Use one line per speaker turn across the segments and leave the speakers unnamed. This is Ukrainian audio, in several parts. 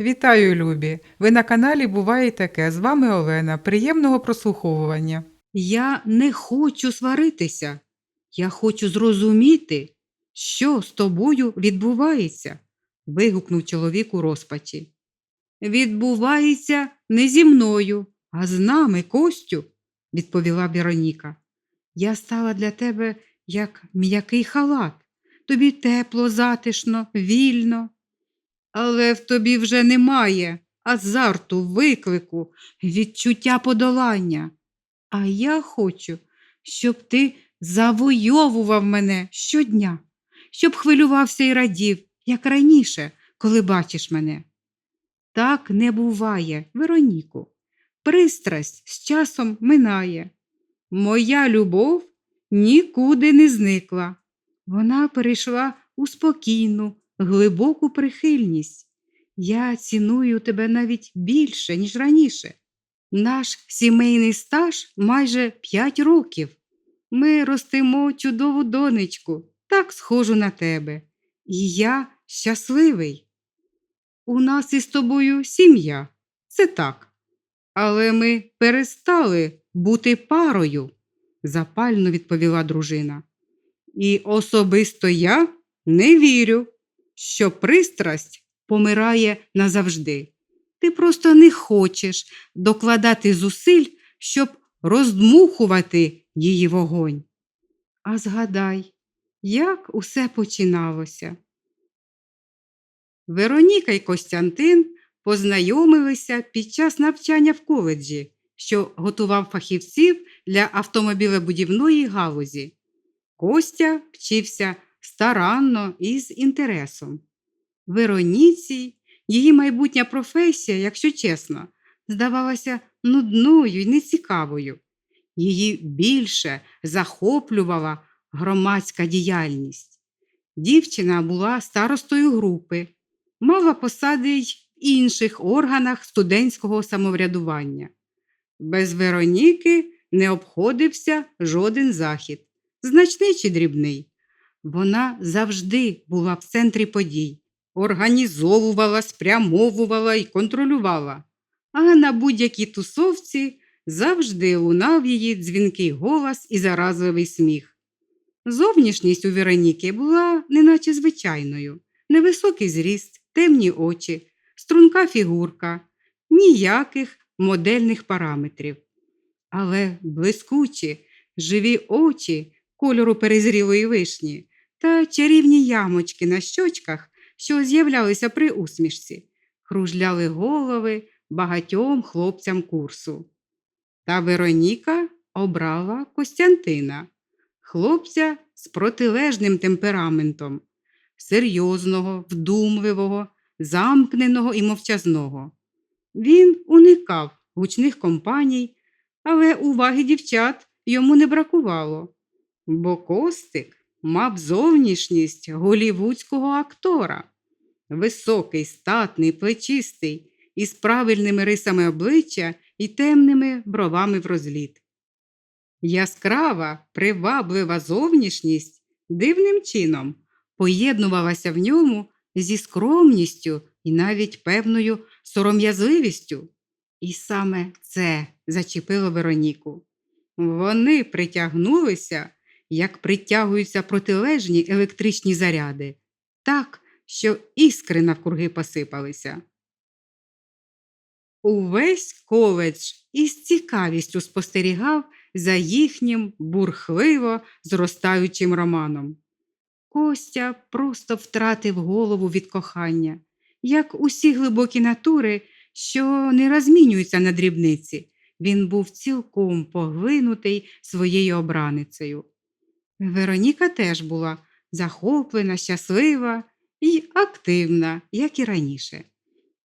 Вітаю, любі! Ви на каналі Буває таке. З вами Олена. Приємного прослуховування.
Я не хочу сваритися. Я хочу зрозуміти, що з тобою відбувається, вигукнув чоловік у розпачі. Відбувається не зі мною, а з нами, Костю, відповіла Вероніка. Я стала для тебе як м'який халат. Тобі тепло, затишно, вільно. Але в тобі вже немає азарту, виклику, відчуття подолання. А я хочу, щоб ти завойовував мене щодня, щоб хвилювався і радів, як раніше, коли бачиш мене. Так не буває, Вероніку. Пристрасть з часом минає. Моя любов нікуди не зникла. Вона перейшла у спокійну, глибоку прихильність. Я ціную тебе навіть більше, ніж раніше. Наш сімейний стаж майже п'ять років. Ми ростимо чудову донечку, так схожу на тебе. І я щасливий. У нас із тобою сім'я, це так. Але ми перестали бути парою, запально відповіла дружина. І особисто я не вірю, що пристрасть помирає назавжди. Ти просто не хочеш докладати зусиль, щоб роздмухувати її вогонь. А згадай, як усе починалося. Вероніка й Костянтин познайомилися під час навчання в коледжі, що готував фахівців для автомобілебудівної галузі. Костя вчився старанно і з інтересом. Вероніці її майбутня професія, якщо чесно, здавалася нудною і нецікавою. Її більше захоплювала громадська діяльність. Дівчина була старостою групи, мала посади й в інших органах студентського самоврядування. Без Вероніки не обходився жоден захід, значний чи дрібний. Вона завжди була в центрі подій, організовувала, спрямовувала і контролювала, а на будь-якій тусовці завжди лунав її дзвінкий голос і заразливий сміх. Зовнішність у Вероніки була неначе звичайною, невисокий зріст, темні очі, струнка фігурка, ніяких модельних параметрів. Але блискучі, живі очі кольору перезрілої вишні та чарівні ямочки на щочках, що з'являлися при усмішці, кружляли голови багатьом хлопцям курсу. Та Вероніка обрала Костянтина, хлопця з протилежним темпераментом, серйозного, вдумливого, замкненого і мовчазного. Він уникав гучних компаній, але уваги дівчат йому не бракувало, бо Костик мав зовнішність голівудського актора, високий, статний, плечистий, із правильними рисами обличчя і темними бровами в розліт. Яскрава, приваблива зовнішність дивним чином поєднувалася в ньому зі скромністю і навіть певною сором'язливістю. І саме це зачепило Вероніку. Вони притягнулися, як притягуються протилежні електричні заряди, так, що іскри навкруги посипалися. Увесь коледж із цікавістю спостерігав за їхнім бурхливо зростаючим романом. Костя просто втратив голову від кохання, як усі глибокі натури, що не розмінюються на дрібниці. Він був цілком поглинутий своєю обраницею. Вероніка теж була захоплена, щаслива і активна, як і раніше.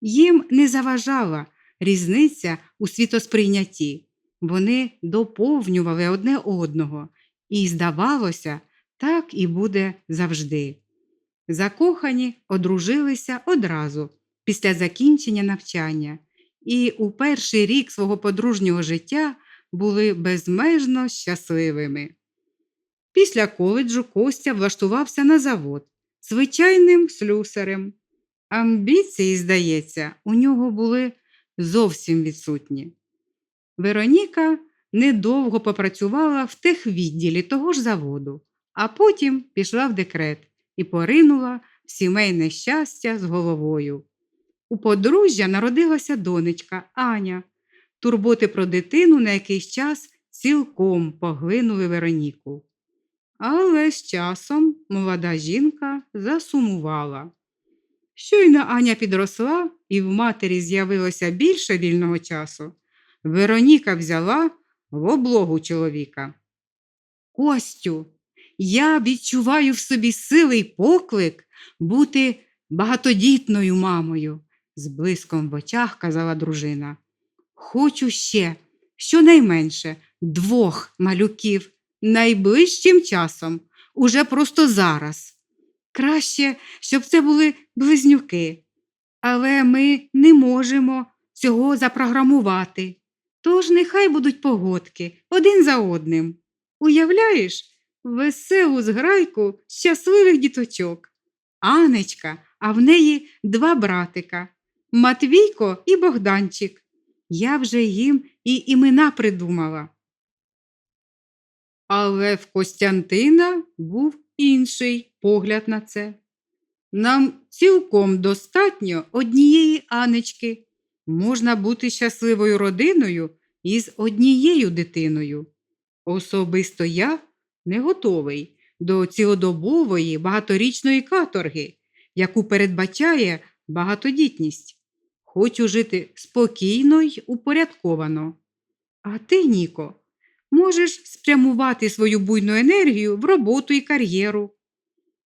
Їм не заважала різниця у світосприйнятті. Вони доповнювали одне одного, і, здавалося, так і буде завжди. Закохані одружилися одразу після закінчення навчання і у перший рік свого подружнього життя були безмежно щасливими. Після коледжу Костя влаштувався на завод звичайним слюсарем. Амбіції, здається, у нього були зовсім відсутні. Вероніка недовго попрацювала в техвідділі того ж заводу, а потім пішла в декрет і поринула в сімейне щастя з головою. У подружжя народилася донечка Аня. Турботи про дитину на якийсь час цілком поглинули Вероніку. Але з часом молода жінка засумувала. Щойно Аня підросла і в матері з'явилося більше вільного часу, Вероніка взяла в облогу чоловіка. Костю, я відчуваю в собі силий поклик бути багатодітною мамою, з блиском в очах казала дружина. Хочу ще, щонайменше, двох малюків найближчим часом, уже просто зараз. Краще, щоб це були близнюки. Але ми не можемо цього запрограмувати. Тож нехай будуть погодки один за одним. Уявляєш, веселу зграйку щасливих діточок. Анечка, а в неї два братика Матвійко і Богданчик. Я вже їм і імена придумала. Але в Костянтина був інший погляд на це. Нам цілком достатньо однієї Анечки. Можна бути щасливою родиною із однією дитиною. Особисто я не готовий до цілодобової багаторічної каторги, яку передбачає багатодітність. Хочу жити спокійно й упорядковано. А ти, Ніко, можеш спрямувати свою буйну енергію в роботу і кар'єру.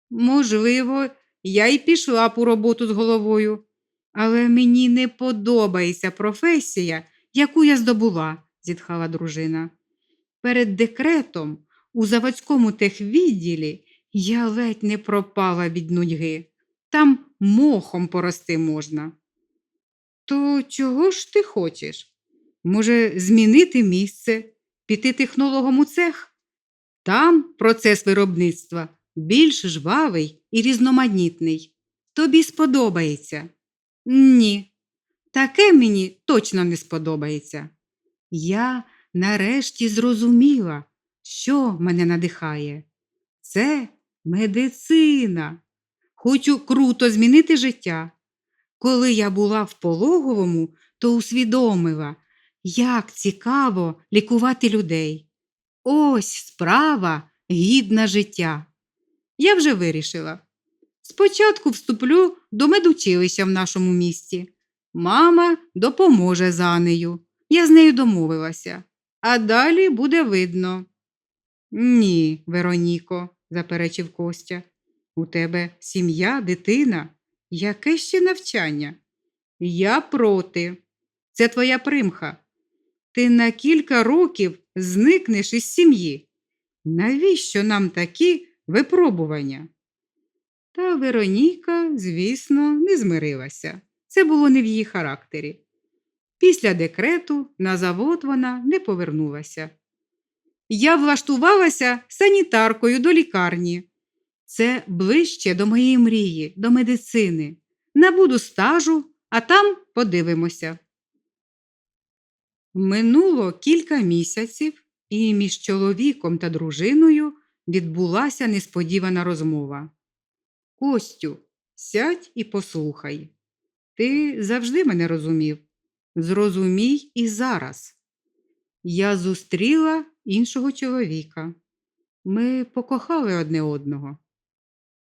Можливо, я й пішла б у роботу з головою, але мені не подобається професія, яку я здобула, зітхала дружина. Перед декретом у заводському техвідділі я ледь не пропала від нудьги. Там мохом порости можна. То чого ж ти хочеш? Може, змінити місце, піти технологом у цех? Там процес виробництва більш жвавий і різноманітний. Тобі сподобається. Ні, таке мені точно не сподобається. Я нарешті зрозуміла, що мене надихає. Це медицина. Хочу круто змінити життя. Коли я була в пологовому, то усвідомила, як цікаво лікувати людей. Ось справа гідна життя. Я вже вирішила. Спочатку вступлю до медучилища в нашому місті. Мама допоможе за нею. Я з нею домовилася. А далі буде видно. Ні, Вероніко, заперечив Костя. У тебе сім'я, дитина. Яке ще навчання? Я проти. Це твоя примха. Ти на кілька років зникнеш із сім'ї. Навіщо нам такі випробування? Та Вероніка, звісно, не змирилася. Це було не в її характері. Після декрету на завод вона не повернулася. Я влаштувалася санітаркою до лікарні. Це ближче до моєї мрії, до медицини. Набуду стажу, а там подивимося. Минуло кілька місяців, і між чоловіком та дружиною відбулася несподівана розмова. Костю, сядь і послухай. Ти завжди мене розумів. Зрозумій і зараз. Я зустріла іншого чоловіка. Ми покохали одне одного.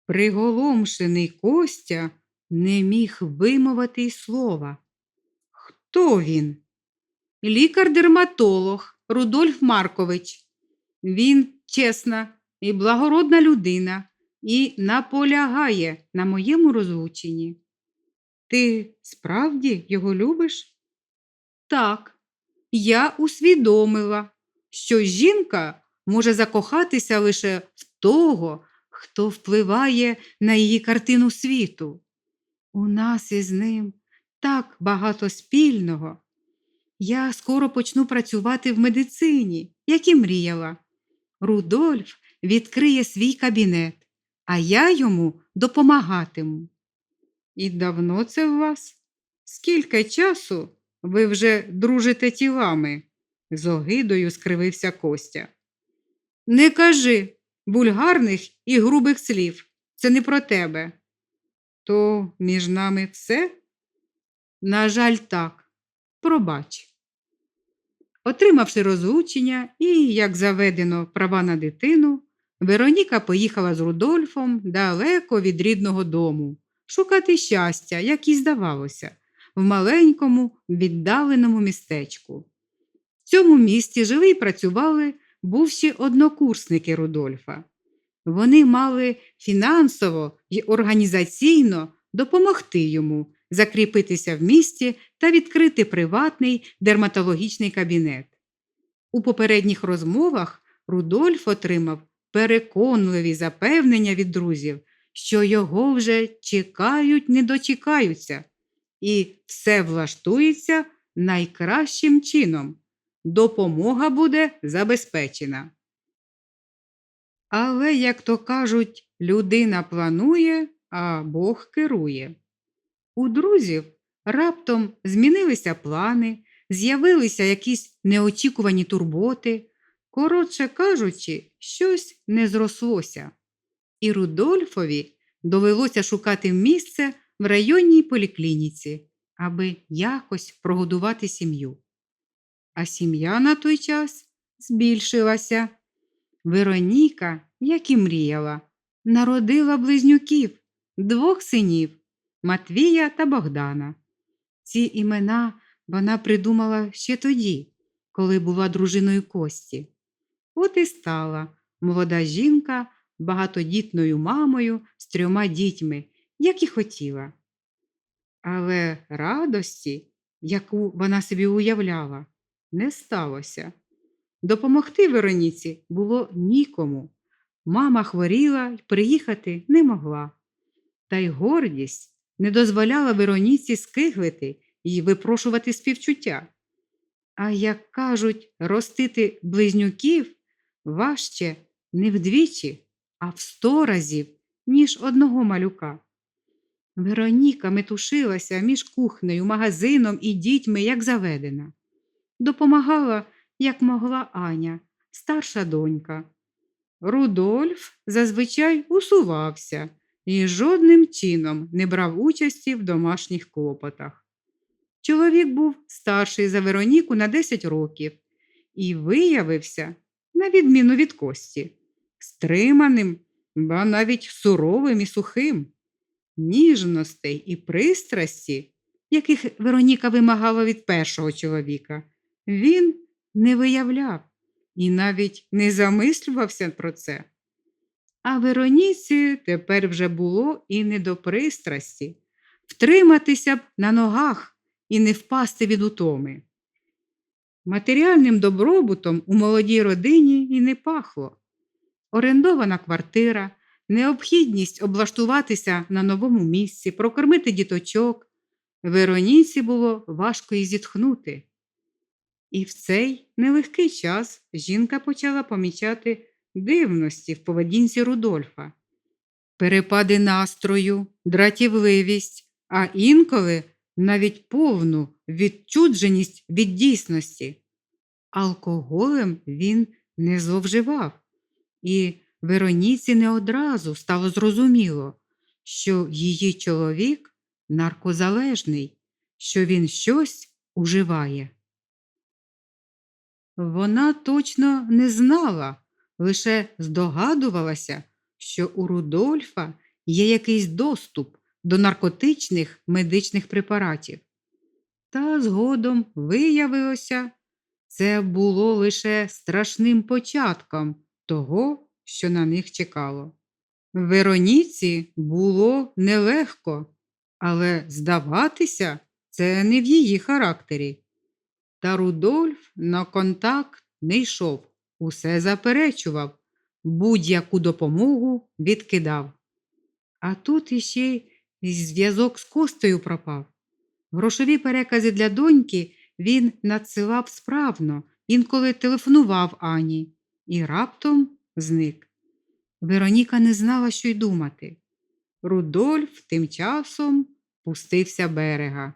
Приголомшений Костя не міг вимовити й слова. Хто він? Лікар-дерматолог Рудольф Маркович. Він чесна і благородна людина і наполягає на моєму розлученні. Ти справді його любиш? Так, я усвідомила, що жінка може закохатися лише в того, хто впливає на її картину світу. У нас із ним так багато спільного. Я скоро почну працювати в медицині, як і мріяла. Рудольф відкриє свій кабінет, а я йому допомагатиму. І давно це в вас? Скільки часу ви вже дружите тілами? з огидою скривився Костя. Не кажи бульгарних і грубих слів. Це не про тебе. То між нами все? На жаль, так. Пробач. Отримавши розлучення і, як заведено, права на дитину, Вероніка поїхала з Рудольфом далеко від рідного дому шукати щастя, як і здавалося, в маленькому віддаленому містечку. В цьому місті жили і працювали бувші однокурсники Рудольфа. Вони мали фінансово і організаційно допомогти йому закріпитися в місті та відкрити приватний дерматологічний кабінет. У попередніх розмовах Рудольф отримав переконливі запевнення від друзів, що його вже чекають, не дочекаються, і все влаштується найкращим чином. Допомога буде забезпечена. Але, як то кажуть, людина планує, а Бог керує. У друзів раптом змінилися плани, з'явилися якісь неочікувані турботи. Коротше кажучи, щось не зрослося. І Рудольфові довелося шукати місце в районній поліклініці, аби якось прогодувати сім'ю. А сім'я на той час збільшилася. Вероніка, як і мріяла, народила близнюків, двох синів Матвія та Богдана. Ці імена вона придумала ще тоді, коли була дружиною Кості. От і стала молода жінка багатодітною мамою з трьома дітьми, як і хотіла. Але радості, яку вона собі уявляла, не сталося. Допомогти Вероніці було нікому. Мама хворіла й приїхати не могла. Та й гордість не дозволяла Вероніці скиглити і випрошувати співчуття. А як кажуть, ростити близнюків важче не вдвічі, а в сто разів, ніж одного малюка. Вероніка метушилася між кухнею, магазином і дітьми, як заведена. Допомагала, як могла Аня, старша донька. Рудольф зазвичай усувався і жодним чином не брав участі в домашніх клопотах. Чоловік був старший за Вероніку на 10 років і виявився, на відміну від Кості, стриманим, ба навіть суровим і сухим. Ніжностей і пристрасті, яких Вероніка вимагала від першого чоловіка, він не виявляв і навіть не замислювався про це. А Вероніці тепер вже було і не до пристрасті втриматися б на ногах і не впасти від утоми. Матеріальним добробутом у молодій родині і не пахло. Орендована квартира, необхідність облаштуватися на новому місці, прокормити діточок. Вероніці було важко і зітхнути. І в цей нелегкий час жінка почала помічати дивності в поведінці Рудольфа, перепади настрою, дратівливість, а інколи навіть повну відчудженість від дійсності. Алкоголем він не зловживав, і Вероніці не одразу стало зрозуміло, що її чоловік наркозалежний, що він щось уживає. Вона точно не знала, лише здогадувалася, що у Рудольфа є якийсь доступ до наркотичних медичних препаратів. Та згодом виявилося, це було лише страшним початком того, що на них чекало. Вероніці було нелегко, але здаватися це не в її характері. Та Рудольф на контакт не йшов, усе заперечував, будь-яку допомогу відкидав. А тут іще й зв'язок з Костею пропав. Грошові перекази для доньки він надсилав справно, інколи телефонував Ані і раптом зник. Вероніка не знала, що й думати. Рудольф тим часом пустився берега.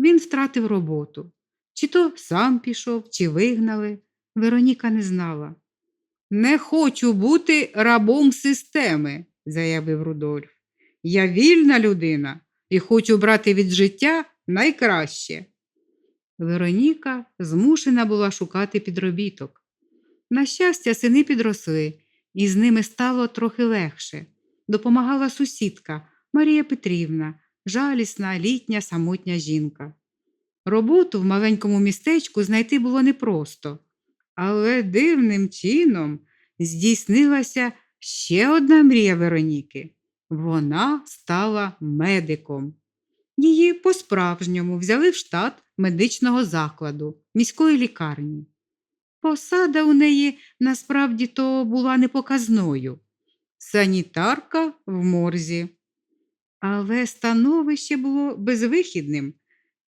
Він втратив роботу. Чи то сам пішов, чи вигнали. Вероніка не знала. Не хочу бути рабом системи, заявив Рудольф. Я вільна людина і хочу брати від життя найкраще. Вероніка змушена була шукати підробіток. На щастя, сини підросли, і з ними стало трохи легше. Допомагала сусідка Марія Петрівна, жалісна, літня, самотня жінка. Роботу в маленькому містечку знайти було непросто, але дивним чином здійснилася ще одна мрія Вероніки. Вона стала медиком. Її по-справжньому взяли в штат медичного закладу, міської лікарні. Посада у неї насправді то була непоказною. Санітарка в морзі. Але становище було безвихідним,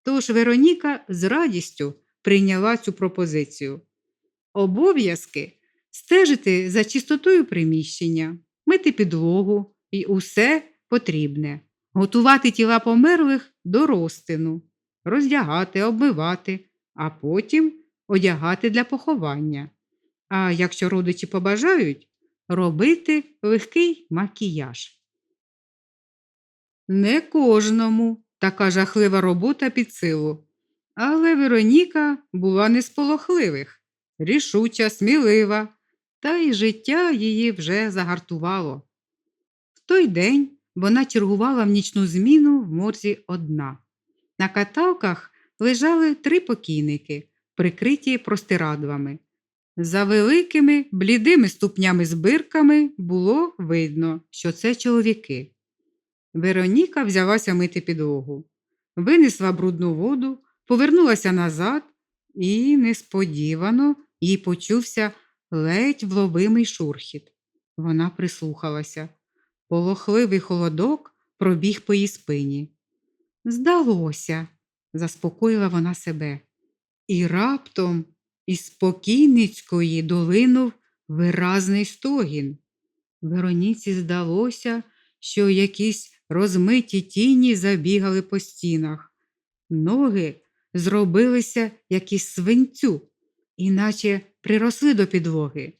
тож Вероніка з радістю прийняла цю пропозицію. Обов'язки стежити за чистотою приміщення, мити підлогу і усе потрібне, готувати тіла померлих до розтину, роздягати, обмивати, а потім одягати для поховання. А якщо родичі побажають, робити легкий макіяж. Не кожному така жахлива робота під силу, але Вероніка була не з полохливих, рішуча, смілива, та й життя її вже загартувало. В той день вона чергувала в нічну зміну в морзі одна. На каталках лежали три покійники, прикриті простирадлами. За великими блідими ступнями з бирками було видно, що це чоловіки. Вероніка взялася мити підлогу, винесла брудну воду, повернулася назад, і несподівано їй почувся ледь вловимий шурхіт. Вона прислухалася. Полохливий холодок пробіг по її спині. Здалося, заспокоїла вона себе. І раптом із спокійницької долинув виразний стогін. Вероніці здалося, що якісь розмиті тіні забігали по стінах. Ноги зробилися якісь свинцю, іначе приросли до підлоги.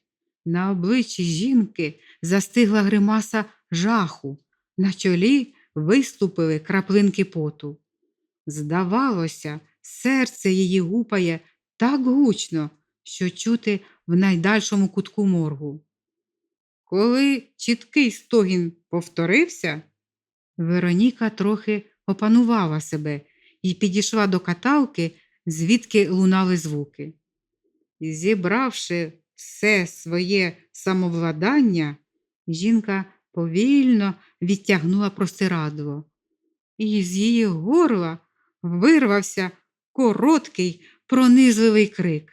На обличчі жінки застигла гримаса жаху, на чолі виступили краплинки поту. Здавалося, серце її гупає так гучно, що чути в найдальшому кутку моргу. Коли чіткий стогін повторився, Вероніка трохи опанувала себе і підійшла до каталки, звідки лунали звуки. Зібравши все своє самовладання, жінка повільно відтягнула простирадло, і з її горла вирвався короткий, пронизливий крик.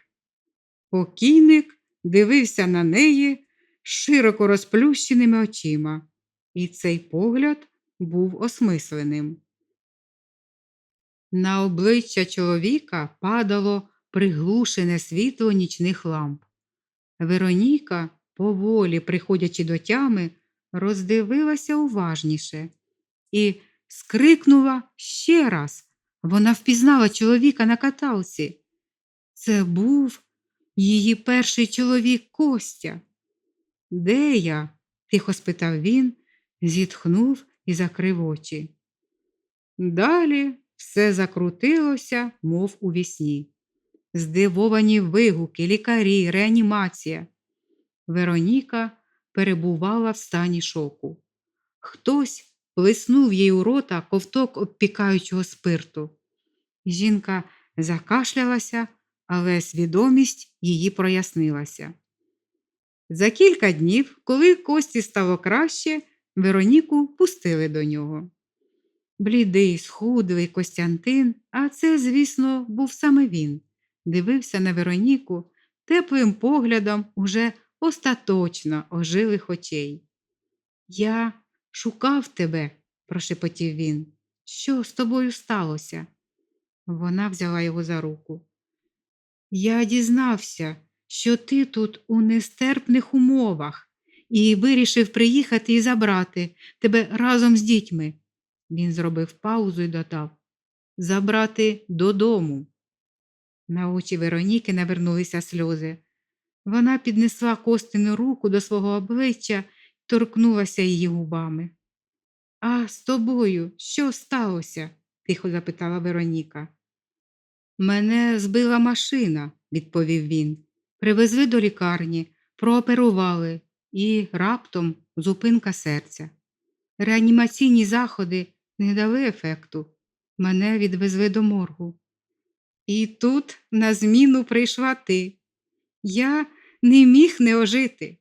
Покійник дивився на неї широко розплющеними очима, і цей погляд був осмисленим. На обличчя чоловіка падало приглушене світло нічних ламп. Вероніка, поволі приходячи до тями, роздивилася уважніше і скрикнула ще раз. Вона впізнала чоловіка на каталці. Це був її перший чоловік Костя. Де я? тихо спитав він, зітхнув і закрив очі. Далі все закрутилося, мов у вісні. Здивовані вигуки, лікарі, реанімація. Вероніка перебувала в стані шоку. Хтось плеснув їй у рота ковток обпікаючого спирту. Жінка закашлялася, але свідомість її прояснилася. За кілька днів, коли Кості стало краще, Вероніку пустили до нього. Блідий, схудливий Костянтин, а це, звісно, був саме він, дивився на Вероніку теплим поглядом уже остаточно ожилих очей. Я шукав тебе, прошепотів він. Що з тобою сталося? Вона взяла його за руку. Я дізнався, що ти тут у нестерпних умовах і вирішив приїхати і забрати тебе разом з дітьми. Він зробив паузу і додав забрати додому. На очі Вероніки навернулися сльози. Вона піднесла костину руку до свого обличчя торкнулася її губами. А з тобою що сталося? тихо запитала Вероніка. Мене збила машина, відповів він. Привезли до лікарні, прооперували і раптом зупинка серця. Реанімаційні заходи не дали ефекту. Мене відвезли до моргу. І тут на зміну прийшла ти. Я не міг не ожити.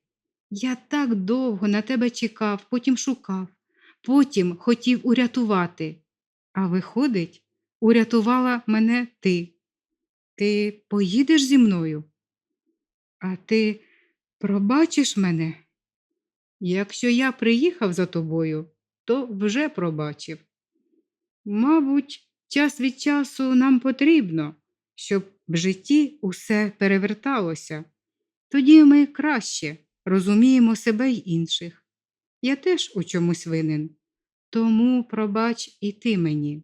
Я так довго на тебе чекав, потім шукав, потім хотів урятувати. А виходить, урятувала мене ти. Ти поїдеш зі мною? А ти пробачиш мене? Якщо я приїхав за тобою, то вже пробачив. Мабуть, час від часу нам потрібно, щоб в житті усе переверталося. Тоді ми краще розуміємо себе й інших. Я теж у чомусь винен, тому пробач і ти мені.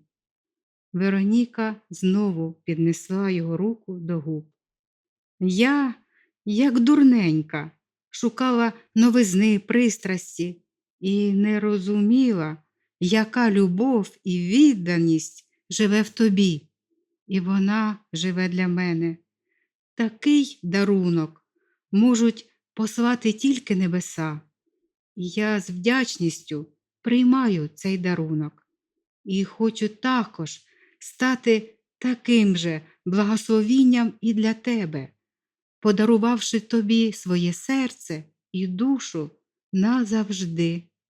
Вероніка знову піднесла його руку до губ. Я, як дурненька, шукала новизни, пристрасті і не розуміла, яка любов і відданість живе в тобі, і вона живе для мене. Такий дарунок можуть послати тільки небеса. І я з вдячністю приймаю цей дарунок і хочу також стати таким же благословінням і для тебе, подарувавши тобі своє серце і душу назавжди.